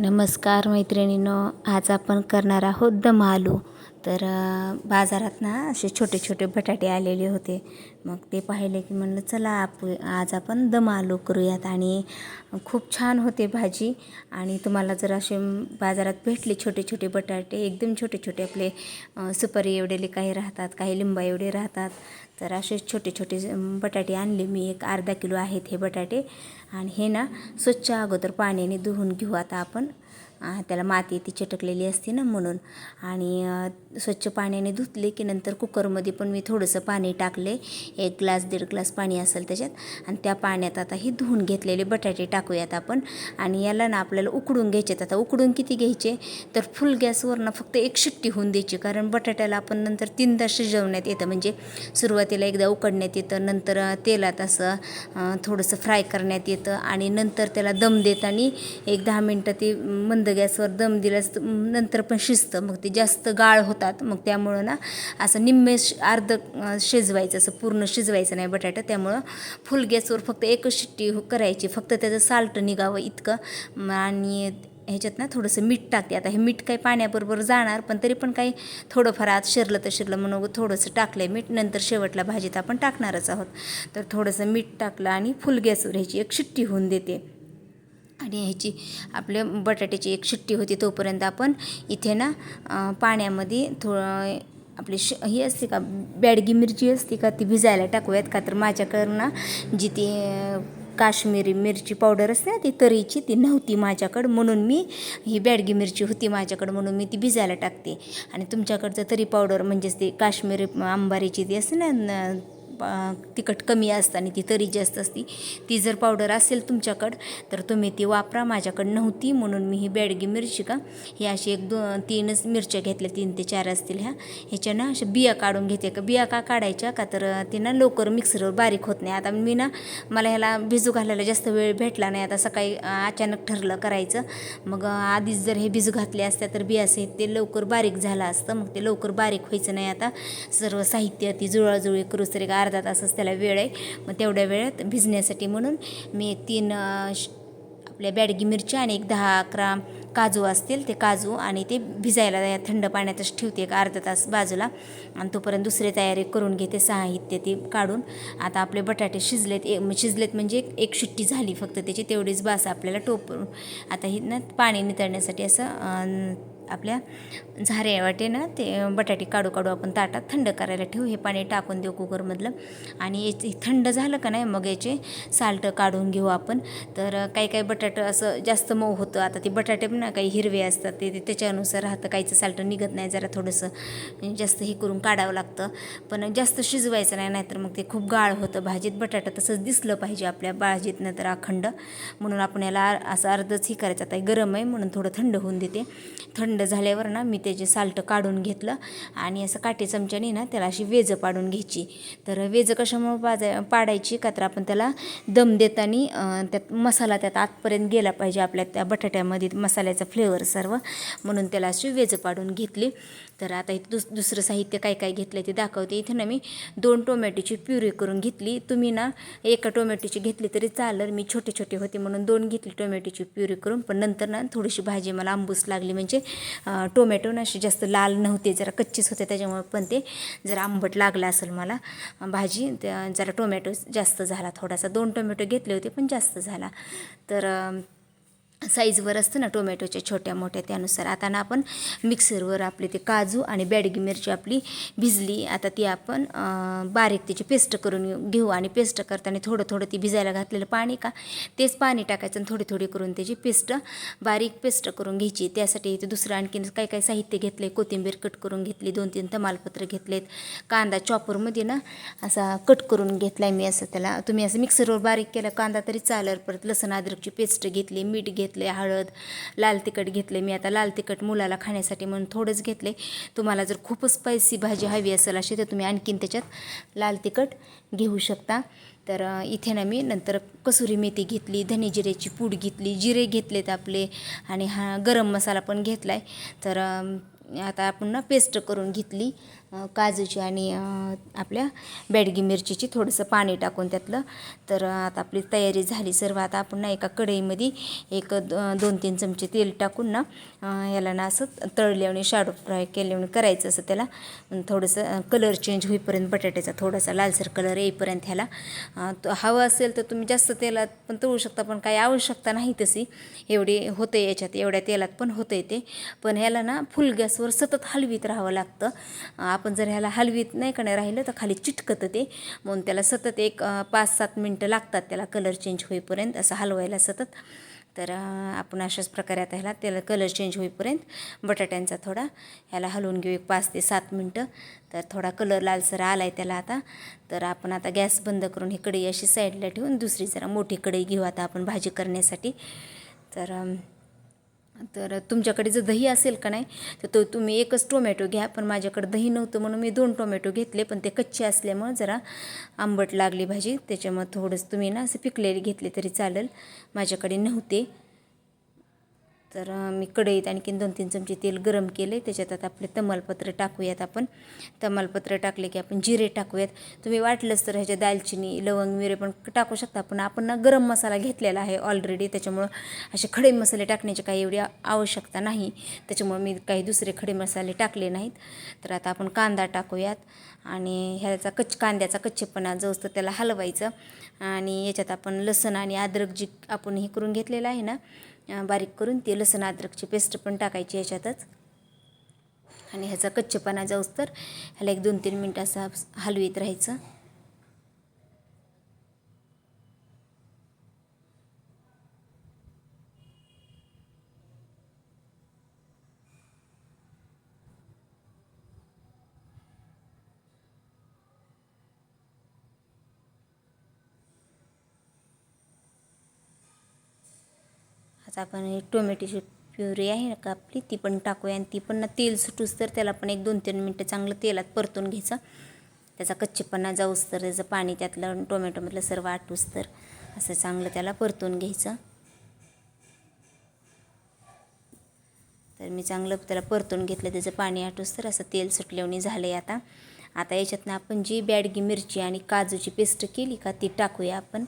नमस्कार मैत्रिणींनो आज आपण करणार आहोत दम आलू तर बाजारात ना असे छोटे छोटे बटाटे आलेले होते. मग ते पाहिले की म्हणलं चला आप आज आपण दम आलू करूयात. आणि खूप छान होते भाजी. आणि तुम्हाला जर असे बाजारात भेटले छोटे छोटे बटाटे एकदम छोटे छोटे आपले सुपारी एवढेले काही राहतात काही लिंबा एवढे राहतात तर असे छोटे छोटे बटाटे आणले. मी एक अर्धा किलो आहेत हे बटाटे. आणि हे ना स्वच्छ अगोदर पाण्याने धुवून घेऊ. आता आपण त्याला माती ती चटकलेली असते ना म्हणून. आणि स्वच्छ पाण्याने धुतले की नंतर कुकरमध्ये पण मी थोडंसं पाणी टाकले. एक ग्लास दीड ग्लास पाणी असेल त्याच्यात. आणि त्या पाण्यात आता हे धुवून घेतलेले बटाटे टाकूयात आपण. आणि याला ना आपल्याला उकडून घ्यायचे आता उकडून किती घ्यायचे? तर फुल गॅसवर ना फक्त एक शिट्टी होऊन द्यायची. कारण बटाट्याला आपण नंतर तीनदा शिजवण्यात येतं. म्हणजे सुरुवातीला एकदा उकडण्यात येतं. नंतर तेलात असं थोडंसं फ्राय करण्यात येतं. आणि नंतर त्याला दम देताना एक दहा मिनटं ते मंद गॅसवर दम दिल्यास नंतर पण शिजतं. मग ते जास्त गाळ होतात. मग त्यामुळं ना असं निम्मे श अर्ध शिजवायचं. असं पूर्ण शिजवायचं नाही बटाटा. त्यामुळं फुल गॅसवर फक्त एकच शिट्टी हो, करायची. फक्त त्याचं साल्ट निघावं इतकं. आणि ह्याच्यात ना थोडंसं मीठ टाकते. आता हे मीठ काही पाण्याबरोबर जाणार पण तरी पण काही थोडंफार आत शिरलं तर शिरलं म्हणून थोडंसं टाकलं आहे मीठ. नंतर शेवटला भाजीत आपण टाकणारच आहोत. तर थोडंसं मीठ टाकलं आणि फुल गॅसवर ह्याची एक शिट्टी होऊन देते. आणि ह्याची आपले बटाट्याची एक शिट्टी होती तोपर्यंत आपण इथे ना पाण्यामध्ये थोडं आपली श ही असते का बॅडगी मिरची असते का ती भिजायला टाकूयात. का तर माझ्याकडं ना जी ती काश्मीरी मिरची पावडर असते ना ती तरीची ती नव्हती माझ्याकडं. म्हणून मी ही बॅडगी मिरची होती माझ्याकडं म्हणून मी ती भिजायला टाकते. आणि तुमच्याकडचं तरी पावडर म्हणजेच ती काश्मीरी आंबारीची ती असते ना पा तिखट कमी असतं आणि ती तरी जास्त असती. ती जर पावडर असेल तुमच्याकडं तर तुम्ही ती वापरा. माझ्याकडं नव्हती म्हणून मी ही बॅडगी मिरची का ही अशी एक दोन तीनच मिरच्या घेतल्या. तीन ते चार असतील ह्या. ह्याच्यानं अशा बिया काढून घेते. का बिया का काढायच्या? का तर ती ना लवकर मिक्सरवर बारीक होत नाही. आता मी ना मला ह्याला भिजू घालायला जास्त वेळ भेटला नाही. आता सकाळी अचानक ठरलं करायचं. मग आधीच जर हे भिजू घातले असत्या तर बिया सहित ते लवकर बारीक झालं असतं. मग ते लवकर बारीक व्हायचं नाही आता. सर्व साहित्य ती जुळाजुळी करू तरी एक अर्धा तासच त्याला वेळ आहे. मग तेवढ्या वेळात भिजण्यासाठी म्हणून मी तीन श- आपल्या बॅडगी मिरच्या आणि एक दहा अकरा काजू असतील ते काजू आणि ते भिजायला थंड पाण्यातच ठेवते एक अर्धा तास बाजूला. आणि तोपर्यंत दुसरी तयारी करून घेते साहित्य ते काढून. आता आपले बटाटे शिजलेत ए म्हणजे शिजलेत म्हणजे एक- शिट्टी झाली फक्त त्याची. तेवढीच बास आपल्याला टोपून आता ही ना पाणी नितळण्यासाठी असं आपल्या झारे वाटे ना ते बटाटे काढू काढू आपण ताटात थंड करायला ठेवू. हे पाणी टाकून देऊ कुकरमधलं. आणि याचे थंड झालं का नाही मग याचे साल्ट काढून घेऊ आपण. तर काही काही बटाटं असं जास्त मऊ होतं. आता ते बटाटे पण ना काही हिरवे असतात ते ते त्याच्यानुसार राहतं. काहीचं साल्ट निघत नाही जरा थोडंसं जास्त हे करून काढावं लागतं. पण जास्त शिजवायचं नाही नाहीतर मग ते खूप गाळ होतं. भाजीत बटाटा तसंच दिसलं पाहिजे आपल्या भाजीत नंतर अखंड. म्हणून आपण याला असं अर्धच हे करायचं. आता गरम आहे म्हणून थोडं थंड होऊन देते. थंड झाल्यावर ना मी त्याचे साल्ट काढून घेतलं आणि असं काटे चमच्याने ना त्याला अशी वेजं पाडून घ्यायची. तर वेजं कशामुळे पाजाय पाडायची का तर आपण त्याला दम देताना त्यात मसाला त्यात आतपर्यंत गेला पाहिजे आपल्या त्या बटाट्यामध्ये मसाल्याचा फ्लेवर सर्व. म्हणून त्याला अशी वेजं पाडून घेतली. तर आता इथे दुस दुसरं साहित्य काय काय घेतलं ते दाखवते. इथे ना मी दोन टोमॅटोची प्युरी करून घेतली. तुम्ही ना एका टोमॅटोची घेतली तरी चालेल. मी छोटे छोटे होते म्हणून दोन घेतली टोमॅटोची प्युरी करून. पण नंतर ना थोडीशी भाजी मला आंबूस लागली. म्हणजे टोमॅटो ना अशी जास्त लाल नव्हते जरा कच्चीच होते त्याच्यामुळे पण ते जरा आंबट लागलं असेल मला. भाजी त्या- जरा टोमॅटो जास्त झाला थोडासा. दोन टोमॅटो घेतले होते पण जास्त झाला. तर साईजवर असतं ना टोमॅटोच्या छोट्या मोठ्या त्यानुसार. आता ना आपण मिक्सरवर आपले ते काजू आणि बॅडगी मिरची आपली भिजली आता ती आपण बारीक त्याची पेस्ट करून घेऊ आणि पेस्ट करताना थोडं थोडं ती भिजायला घातलेलं पाणी का तेच पाणी टाकायचं आणि थोडी थोडी करून त्याची पेस्ट बारीक पेस्ट करून घ्यायची. त्यासाठी दुसरं आणखीन काही काही साहित्य घेतले कोथिंबीर कट करून घेतली दोन तीन तमालपत्र घेतलेत. कांदा चॉपरमध्ये ना असा कट करून घेतला आहे मी असं त्याला तुम्ही असं मिक्सरवर बारीक केला कांदा तरी चालेल परत लसण अद्रकची पेस्ट घेतली मीठ घेतलं घेतले हळद लाल तिखट घेतले. मी आता लाल तिखट मुलाला खाण्यासाठी म्हणून थोडंच घेतले. तुम्हाला जर खूपच स्पायसी भाजी हवी असेल अशी तर तुम्ही आणखीन त्याच्यात लाल तिखट घेऊ शकता. तर इथे ना मी नंतर कसुरी मेथी घेतली धने जिऱ्याची पूड घेतली जिरे घेतलेत आपले आणि हा गरम मसाला पण घेतला आहे तर आता आपण ना पेस्ट करून घेतली. काजूची आणि आपल्या बॅडगी मिरचीची थोडंसं पाणी टाकून त्यातलं. तर आता आपली तयारी झाली सर्व. आता आपण ना एका कढईमध्ये एक द- दोन तीन चमचे तेल टाकून ना याला ना असं तळल्याने शाडो फ्राय केल्याने करायचं असं त्याला. थोडंसं कलर चेंज होईपर्यंत बटाट्याचा थोडासा लालसर कलर येईपर्यंत ह्याला. हवं असेल तर तुम्ही जास्त तेलात पण तळू शकता पण काही आवश्यकता नाही तशी. एवढी होते याच्यात एवढ्या तेलात पण होतं ते. पण ह्याला ना फुल गॅसवर सतत हलवीत राहावं लागतं. आपण जर ह्याला हलवीत नाही का नाही राहिलं तर खाली चिटकतं ते. म्हणून त्याला सतत एक पाच सात मिनटं लागतात त्याला कलर चेंज होईपर्यंत असं हलवायला सतत. तर आपण अशाच प्रकारे आता ह्याला त्याला कलर चेंज होईपर्यंत बटाट्यांचा थोडा ह्याला हलवून घेऊ एक पाच ते सात मिनटं. तर थोडा कलर लालसर आला आहे त्याला आता. तर आपण आता गॅस बंद करून ही कढई अशी साईडला ठेवून दुसरी जरा मोठी कढई घेऊ आता आपण भाजी करण्यासाठी. तर तर तुमच्याकडे जर दही असेल का नाही तर तो तुम्ही एकच टोमॅटो घ्या. पण माझ्याकडे दही नव्हतं म्हणून मी दोन टोमॅटो घेतले पण ते कच्चे असल्यामुळं जरा आंबट लागली भाजी. त्याच्यामुळं थोडंसं तुम्ही ना असं पिकलेले घेतले तरी चालेल. माझ्याकडे नव्हते. तर मी कढईत आणखीन दोन तीन चमचे तेल गरम केले त्याच्यात आता आपले तमालपत्र टाकूयात आपण. तमालपत्र टाकले की आपण जिरे टाकूयात. तुम्ही वाटलंच तर ह्याच्या दालचिनी लवंग मिरे पण टाकू शकता. पण आपण ना गरम मसाला घेतलेला आहे ऑलरेडी त्याच्यामुळं असे खडे मसाले टाकण्याची काही एवढी आवश्यकता नाही. त्याच्यामुळं मी काही दुसरे खडे मसाले टाकले नाहीत. तर आता आपण कांदा टाकूयात. आणि ह्याचा कच्च कांद्याचा कच्चेपणा जो असतो त्याला हलवायचं. आणि याच्यात आपण लसण आणि अद्रक जी आपण हे करून घेतलेलं आहे ना बारीक करून ते लसण अद्रकची पेस्ट पण टाकायची याच्यातच. आणि ह्याचा कच्चेपणा जाऊस तर ह्याला एक दोन तीन मिनटं असं हलवीत राहायचं. आता आपण हे टोमॅटोची प्युरी आहे ना का आपली ती पण टाकूया. आणि ती पण ना तेल सुटूस तर त्याला पण एक दोन तीन मिनटं चांगलं तेलात परतून घ्यायचं. त्याचा कच्चेपणा जाऊस तर त्याचं पाणी त्यातलं टोमॅटोमधलं सर्व आटूस तर असं चांगलं त्याला परतून घ्यायचं. तर मी चांगलं त्याला परतून घेतलं त्याचं पाणी आटूस तर असं तेल सुटल्याने झालं आहे आता. आता याच्यातनं आपण जी बॅडगी मिरची आणि काजूची पेस्ट केली का ती टाकूया आपण.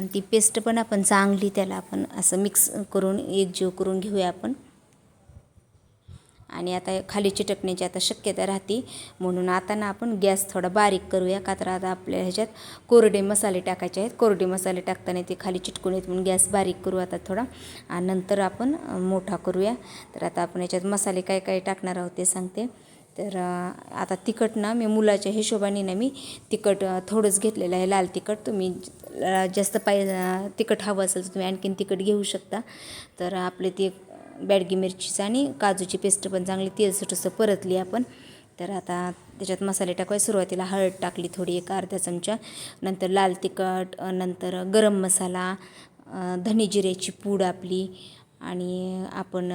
आणि ती पेस्ट पण आपण चांगली त्याला आपण असं मिक्स करून एकजीव करून घेऊया आपण. आणि आता खाली चिटकण्याची आता शक्यता राहते. म्हणून आता ना आपण गॅस थोडा बारीक करूया का तर आता आपल्या ह्याच्यात कोरडे मसाले टाकायचे आहेत. कोरडे मसाले टाकताना ते खाली चिटकून येत म्हणून गॅस बारीक करू आता थोडा. आणि नंतर आपण मोठा करूया. तर आता आपण याच्यात मसाले काय काय टाकणार आहोत ते सांगते. तर आता तिखट ना मी मुलाच्या हिशोबाने ना मी तिखट थोडंच घेतलेलं आहे लाल तिखट. तुम्ही जास्त पाय तिखट हवं असेल तर तुम्ही आणखीन तिखट घेऊ शकता. तर आपले ते बॅडगी मिरचीचं आणि काजूची पेस्ट पण चांगली तेल परतली आपण. तर आता त्याच्यात मसाले टाकवाय सुरुवातीला हळद टाकली थोडी एक अर्धा चमचा. नंतर लाल तिखट नंतर गरम मसाला धने जिऱ्याची पूड आपली आणि आपण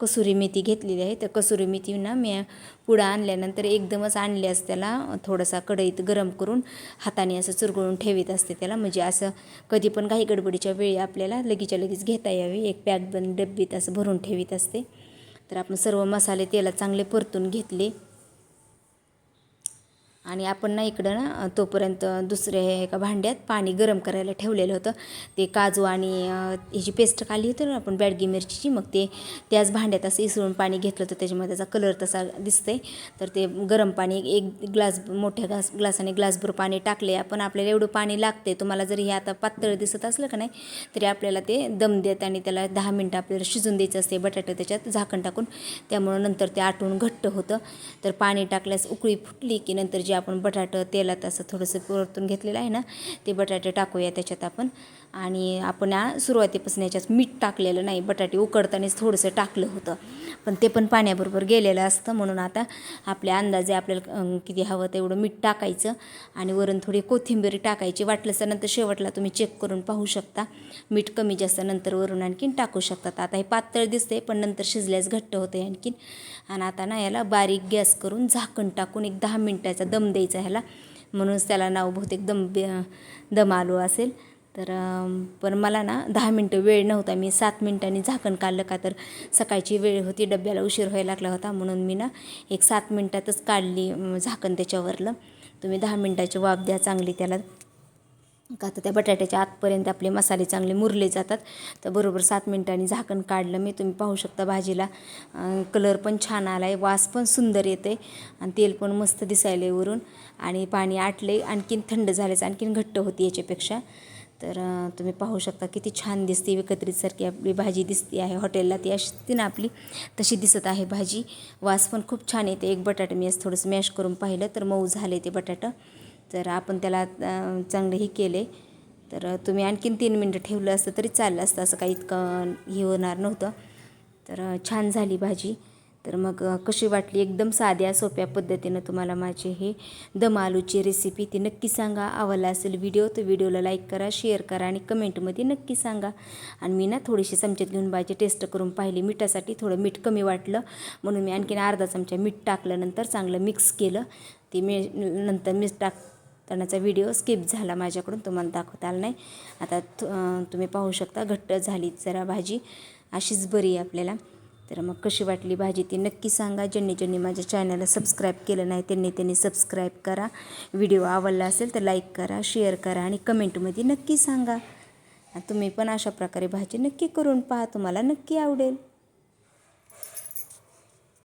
कसुरी मेथी घेतलेली आहे. तर कसुरी मेथी ना मी पुडा आणल्यानंतर एकदमच आणल्यास त्याला थोडासा कढईत गरम करून हाताने असं चुरगळून ठेवीत असते त्याला. म्हणजे असं कधी पण काही गडबडीच्या वेळी आपल्याला लगेचच्या लगेच घेता यावी. एक पॅक बंद डब्बीत असं भरून ठेवीत असते. तर आपण सर्व मसाले तेलात चांगले परतून घेतले. आणि आपण ना इकडं ना तोपर्यंत दुसऱ्या एका भांड्यात पाणी गरम करायला ठेवलेलं होतं. ते काजू आणि ह्याची पेस्ट काढली होती ना आपण बॅडगी मिरचीची मग ते त्याच भांड्यात असं इसळून पाणी घेतलं होतं. त्याच्यामध्ये त्याचा कलर तसा दिसतंय. तर ते गरम पाणी एक ग्लास मोठ्या ग्लास ग्लासाने ग्लासभर पाणी टाकले. आपण आपल्याला एवढं पाणी लागते तुम्हाला जरी हे आता पातळ दिसत असलं का नाही तरी आपल्याला ते दम देत आणि त्याला दहा मिनटं आपल्याला शिजून द्यायचं असते बटाटे त्याच्यात झाकण टाकून. त्यामुळं नंतर ते आटून घट्ट होतं. तर पाणी टाकल्यास उकळी फुटली की नंतर जे आपण बटाटं तेलात असं थोडंसं परतून घेतलेलं आहे ना ते बटाटे टाकूया त्याच्यात आपण. आणि आपण सुरुवातीपासून याच्यात मीठ टाकलेलं नाही बटाटे उकडतानाच थोडंसं टाकलं होतं. पण ते पण पाण्याबरोबर गेलेलं असतं. म्हणून आता आपल्या अंदाजे आपल्याला किती हवं तेवढं मीठ टाकायचं आणि वरून थोडी कोथिंबीर टाकायची. वाटलं तर नंतर शेवटला तुम्ही चेक करून पाहू शकता. मीठ कमी जास्त नंतर वरून आणखीन टाकू शकतात. आता हे पातळ दिसते पण नंतर शिजल्यास घट्ट होते आणखीन. आणि आता ना याला बारीक गॅस करून झाकण टाकून एक दहा मिनटाचा दम द्यायचा ह्याला. म्हणूनच त्याला नाव बहुतेक दम दम आलो असेल. तर पण मला ना दहा मिनटं वेळ नव्हता. मी सात मिनटांनी झाकण काढलं का तर सकाळची वेळ होती. डब्याला उशीर व्हायला लागला होता. म्हणून मी ना एक सात मिनटातच काढली झाकण त्याच्यावरलं. तुम्ही दहा मिनटाची वाफ द्या चांगली त्याला. का तर त्या बटाट्याच्या आतपर्यंत आपले मसाले चांगले मुरले जातात. तर बरोबर सात मिनटांनी झाकण काढलं मी. तुम्ही पाहू शकता भाजीला. कलर पण छान आला आहे वास पण सुंदर येते आणि तेल पण मस्त दिसायले वरून. आणि पाणी आटले आणखीन थंड झाल्याचं आणखीन घट्ट होती याच्यापेक्षा. तर तुम्ही पाहू शकता किती छान दिसते. एकत्रितसारखी आपली भाजी दिसते आहे. हॉटेलला ती अशी ना आपली. तशी दिसत आहे भाजी. वास पण खूप छान येते. एक बटाटा मी असं थोडंसं मॅश करून पाहिलं. तर मऊ झाले ते बटाटा. जर आपण त्याला चांगलं हे केले. तर तुम्ही आणखीन तीन मिनटं ठेवलं असतं तरी चाललं असतं असं काही इतकं हे होणार नव्हतं. तर छान झाली भाजी. तर मग कशी वाटली? एकदम साध्या सोप्या पद्धतीनं तुम्हाला माझी हे दम आलूची रेसिपी ती नक्की सांगा. आवडला असेल व्हिडिओ तर व्हिडिओला लाईक करा शेअर करा आणि कमेंटमध्ये नक्की सांगा. आणि मी ना थोडीशी चमच्यात घेऊन भाजी टेस्ट करून पाहिली. मिठासाठी थोडं मीठ कमी वाटलं. म्हणून मी आणखीन अर्धा चमचा मीठ टाकल्यानंतर चांगलं मिक्स केलं. ते मी नंतर मीठ टाक टाकतानाचा व्हिडिओ स्किप झाला माझ्याकडून तुम्हाला दाखवता आला नाही. आता तु- तुम्ही पाहू शकता घट्ट झाली जरा भाजी अशीच बरी आहे आपल्याला. तर मग कशी वाटली भाजी ती नक्की सांगा. ज्यांनी ज्यांनी माझ्या चॅनलला सबस्क्राईब केलं नाही त्यांनी त्यांनी सबस्क्राईब करा. व्हिडिओ आवडला असेल तर लाईक करा शेअर करा आणि कमेंटमध्ये नक्की सांगा. तुम्ही पण अशा प्रकारे भाजी नक्की करून पहा तुम्हाला नक्की आवडेल.